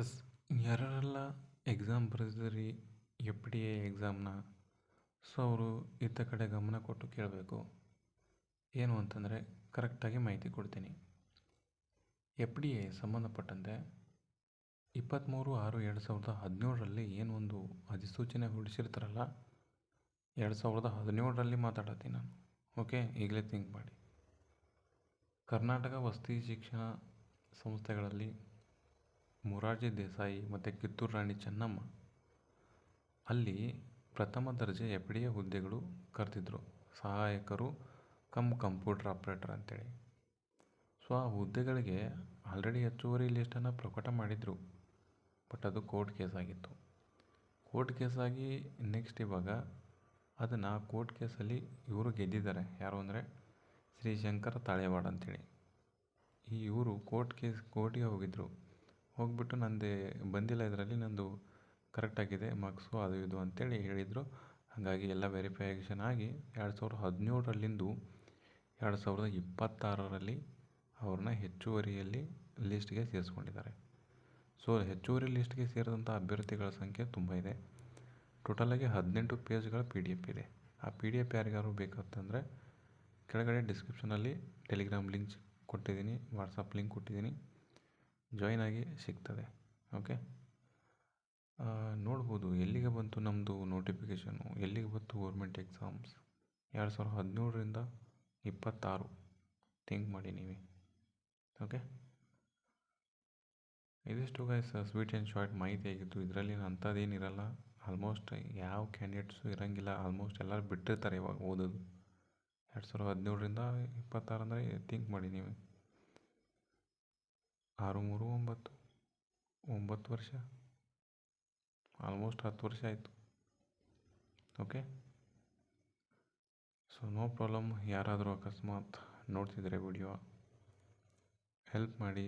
S ಯಾರ್ಯಾರೆಲ್ಲ exam ಬರೆದಿದ್ದೀರಿ F D A ಎಕ್ಸಾಮ್ನ ಸೊ ಅವರು ಇತ್ತ ಕಡೆ ಗಮನ ಕೊಟ್ಟು ಕೇಳಬೇಕು. ಏನು ಅಂತಂದರೆ ಕರೆಕ್ಟಾಗಿ ಮಾಹಿತಿ ಕೊಡ್ತೀನಿ. ಎಫ್ ಡಿ ಎ ಸಂಬಂಧಪಟ್ಟಂತೆ ಇಪ್ಪತ್ತ್ಮೂರು ಆರು ಎರಡು ಸಾವಿರದ ಹದಿನೇಳರಲ್ಲಿ ಏನು ಒಂದು ಅಧಿಸೂಚನೆ ಹೊರಡಿಸಿರ್ತಾರಲ್ಲ, ಎರಡು ಸಾವಿರದ ಹದಿನೇಳರಲ್ಲಿ ಮಾತಾಡತ್ತೀನಿ ನಾನು. ಓಕೆ ಈಗಲೇ ಥಿಂಕ್ ಮಾಡಿ. ಕರ್ನಾಟಕ ವಸತಿ ಶಿಕ್ಷಣ ಸಂಸ್ಥೆಗಳಲ್ಲಿ ಮೊರಾರ್ಜಿ ದೇಸಾಯಿ ಮತ್ತು ಕಿತ್ತೂರು ರಾಣಿ ಚೆನ್ನಮ್ಮ ಅಲ್ಲಿ ಪ್ರಥಮ ದರ್ಜೆ ಎಫ್ ಡಿ ಎ ಹುದ್ದೆಗಳು ಕರೆದಿದ್ರು. ಸಹಾಯಕರು ಕಮ್ ಕಂಪ್ಯೂಟರ್ ಆಪ್ರೇಟರ್ ಅಂತೇಳಿ. ಸೊ, ಆ ಹುದ್ದೆಗಳಿಗೆ ಆಲ್ರೆಡಿ ಹೆಚ್ಚುವರಿ ಲಿಸ್ಟನ್ನು ಪ್ರಕಟ ಮಾಡಿದರು. ಬಟ್ ಅದು ಕೋರ್ಟ್ ಕೇಸ್ ಆಗಿತ್ತು ಕೋರ್ಟ್ ಕೇಸಾಗಿ ನೆಕ್ಸ್ಟ್ ಇವಾಗ ಅದನ್ನು ಕೋರ್ಟ್ ಕೇಸಲ್ಲಿ ಇವರು ಗೆದ್ದಿದ್ದಾರೆ. ಯಾರು ಅಂದರೆ ಶ್ರೀ ಶಂಕರ ತಾಳೆವಾಡ ಅಂತೇಳಿ. ಈ ಇವರು ಕೋರ್ಟ್ ಕೇಸ್, ಕೋರ್ಟಿಗೆ ಹೋಗಿದ್ದರು ಹೋಗ್ಬಿಟ್ಟು ನನ್ನದೇ ಬಂದಿಲ್ಲ ಇದರಲ್ಲಿ, ನಂದು ಕರೆಕ್ಟಾಗಿದೆ ಮಾರ್ಕ್ಸು ಅದು ಇದು ಅಂತೇಳಿ ಹೇಳಿದರು. ಹಾಗಾಗಿ ಎಲ್ಲ ವೆರಿಫಿಕೇಷನ್ ಆಗಿ ಎರಡು ಸಾವಿರದ ಹದಿನೇಳರಲ್ಲಿಂದು ಎರಡು ಸಾವಿರದ ಇಪ್ಪತ್ತಾರರಲ್ಲಿ ಅವ್ರನ್ನ ಹೆಚ್ಚುವರಿಯಲ್ಲಿ ಲಿಸ್ಟ್ಗೆ ಸೇರಿಸ್ಕೊಂಡಿದ್ದಾರೆ. ಸೊ ಹೆಚ್ಚುವರಿ ಲಿಸ್ಟ್ಗೆ ಸೇರಿದಂಥ ಅಭ್ಯರ್ಥಿಗಳ ಸಂಖ್ಯೆ ತುಂಬ ಇದೆ. ಟೋಟಲಾಗಿ ಹದಿನೆಂಟು ಪೇಜ್ಗಳ ಪಿ ಡಿ ಎಫ್ ಇದೆ. ಆ ಪಿ ಡಿ ಎಫ್ ಯಾರಿಗಾದ್ರು ಬೇಕಂತಂದರೆ ಕೆಳಗಡೆ ಡಿಸ್ಕ್ರಿಪ್ಷನಲ್ಲಿ ಟೆಲಿಗ್ರಾಮ್ ಲಿಂಕ್ ಕೊಟ್ಟಿದ್ದೀನಿ ವಾಟ್ಸಪ್ ಲಿಂಕ್ ಕೊಟ್ಟಿದ್ದೀನಿ. ಜಾಯ್ನ್ ಆಗಿ ಸಿಗ್ತದೆ. ಓಕೆ ನೋಡ್ಬೋದು, ಎಲ್ಲಿಗೆ ಬಂತು ನಮ್ಮದು ನೋಟಿಫಿಕೇಷನು ಎಲ್ಲಿಗೆ ಬಂತು ಗೌರ್ಮೆಂಟ್ ಎಕ್ಸಾಮ್ಸ್ ಎರಡು ಸಾವಿರದ ಹದಿನೇಳರಿಂದ ಇಪ್ಪತ್ತಾರು. ಥಿಂಕ್ ಮಾಡಿ ನೀವು. ಓಕೆ ಇದಿಷ್ಟು ಗೈಸ್ ಸ್ವೀಟ್ ಆ್ಯಂಡ್ ಶಾರ್ಟ್ ಮಾಹಿತಿ ಆಗಿತ್ತು. ಇದರಲ್ಲಿ ಅಂಥದ್ದೇನಿರಲ್ಲ ಆಲ್ಮೋಸ್ಟ್ ಯಾವ ಕ್ಯಾಂಡಿಡೇಟ್ಸು ಇರೋಂಗಿಲ್ಲ. ಆಲ್ಮೋಸ್ಟ್ ಎಲ್ಲರೂ ಬಿಟ್ಟಿರ್ತಾರೆ ಇವಾಗ ಓದೋದು. ಎರಡು ಸಾವಿರದ ಹದಿನೇಳರಿಂದ ಇಪ್ಪತ್ತಾರು ಅಂದರೆ ಥಿಂಕ್ ಮಾಡಿ ನೀವು. ಆರು, ಮೂರು, ಒಂಬತ್ತು ಒಂಬತ್ತು ವರ್ಷ? ಆಲ್ಮೋಸ್ಟ್ ಹತ್ತು ವರ್ಷ ಆಯಿತು. ಓಕೆ ಸೊ ನೋ ಪ್ರಾಬ್ಲಮ್ ಯಾರಾದರೂ ಅಕಸ್ಮಾತ್ ನೋಡ್ತಿದ್ರೆ ವಿಡಿಯೋ ಹೆಲ್ಪ್ ಮಾಡಿ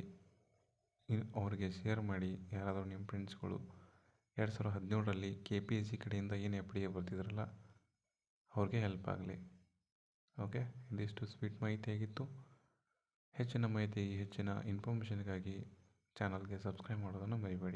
ಅವ್ರಿಗೆ ಶೇರ್ ಮಾಡಿ, ಯಾರಾದರೂ ನಿಮ್ಮ ಫ್ರೆಂಡ್ಸ್ಗಳು ಎರಡು ಸಾವಿರದ ಹದಿನೇಳರಲ್ಲಿ ಕೆ ಪಿ ಎಸ್ ಸಿ ಕಡೆಯಿಂದ ಏನು ಎಫ್ ಡಿ ಎ ಬರ್ತಿದ್ರಲ್ಲ, ಅವ್ರಿಗೆ ಹೆಲ್ಪ್ ಆಗಲಿ. ಓಕೆ ಇದಿಷ್ಟು ಸ್ವೀಟ್ ಮಾಹಿತಿ ಆಗಿತ್ತು. ಹೆಚ್ಚಿನ ಮಾಹಿತಿ ಹೆಚ್ಚಿನ ಇನ್ಫಾರ್ಮೇಷನ್ಗಾಗಿ ಚಾನಲ್ಗೆ ಸಬ್ಸ್ಕ್ರೈಬ್ ಮಾಡೋದನ್ನು ಮರಿಬೇಡಿ.